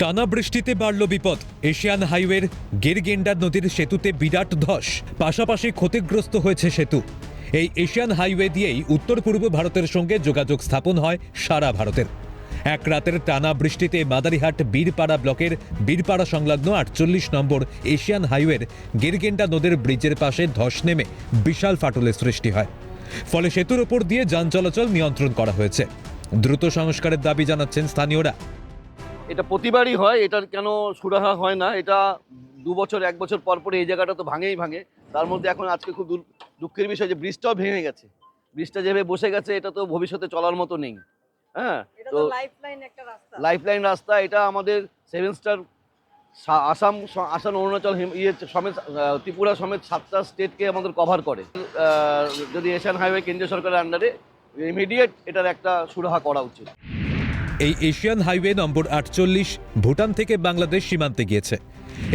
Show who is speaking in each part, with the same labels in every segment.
Speaker 1: টানা বৃষ্টিতে বাড়ল বিপদ। এশিয়ান হাইওয়ের গেরগেন্ডার নদীর সেতুতে বিরাট ধস, পাশাপাশি ক্ষতিগ্রস্ত হয়েছে সেতু। এই এশিয়ান হাইওয়ে দিয়েই উত্তর পূর্ব ভারতের সঙ্গে যোগাযোগ স্থাপন হয় সারা ভারতের। এক রাতের টানা বৃষ্টিতে মাদারিহাট বীরপাড়া ব্লকের বীরপাড়া সংলগ্ন আটচল্লিশ নম্বর এশিয়ান হাইওয়ের গেরগেন্ডা নদীর ব্রিজের পাশে ধস নেমে বিশাল ফাটলের সৃষ্টি হয়। ফলে সেতুর ওপর দিয়ে যান চলাচল নিয়ন্ত্রণ করা হয়েছে। দ্রুত সংস্কারের দাবি জানাচ্ছেন স্থানীয়রা।
Speaker 2: এটা প্রতিবারই হয় এটার কেন সুরাহা হয় না? এটা দু বছর এক বছর পর পর এই জায়গাটা তো ভাঙেই ভাঙে। তার মধ্যে এখন আজকে খুব দুঃখের বিষয় যে ব্রিজটাও ভেঙে গেছে। ব্রিজটা যেভাবে বসে গেছে এটা তো ভবিষ্যতে চলার মতো নেই। হ্যাঁ তো
Speaker 3: লাইফলাইন একটা রাস্তা।
Speaker 2: লাইফলাইন রাস্তা এটা আমাদের সেভেন স্টার আসাম আসাম অরুণাচল ইয়ে সমেত ত্রিপুরা সমেত সাতটা স্টেটকে আমাদের কভার করে। যদি এশিয়ান হাইওয়ে কেন্দ্রীয় সরকারের আন্ডারে ইমিডিয়েট এটার একটা সুরাহা করা উচিত।
Speaker 1: এই এশিয়ান হাইওয়ে নম্বর আটচল্লিশ ভুটান থেকে বাংলাদেশ সীমান্তে গিয়েছে।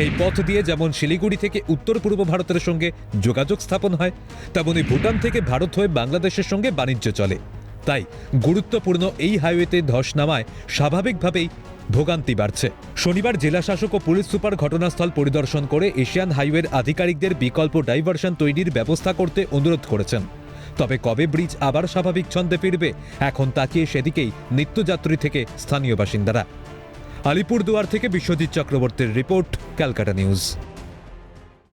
Speaker 1: এই পথ দিয়ে যেমন শিলিগুড়ি থেকে উত্তর পূর্ব ভারতের সঙ্গে যোগাযোগ স্থাপন হয় তেমনই ভুটান থেকে ভারত হয়ে বাংলাদেশের সঙ্গে বাণিজ্য চলে। তাই গুরুত্বপূর্ণ এই হাইওয়েতে ধস নামায় স্বাভাবিকভাবেই ভোগান্তি বাড়ছে। শনিবার জেলা শাসক ও পুলিশ সুপার ঘটনাস্থল পরিদর্শন করে এশিয়ান হাইওয়ের আধিকারিকদের বিকল্প ডাইভারশন তৈরির ব্যবস্থা করতে অনুরোধ করেছেন। তবে কবে ব্রিজ আবার স্বাভাবিক ছন্দে ফিরবে, এখন তাকিয়ে সেদিকেই নিত্যযাত্রী থেকে স্থানীয় বাসিন্দারা। আলিপুরদুয়ার থেকে বিশ্বজিৎ চক্রবর্তীর রিপোর্ট, ক্যালকাটা নিউজ।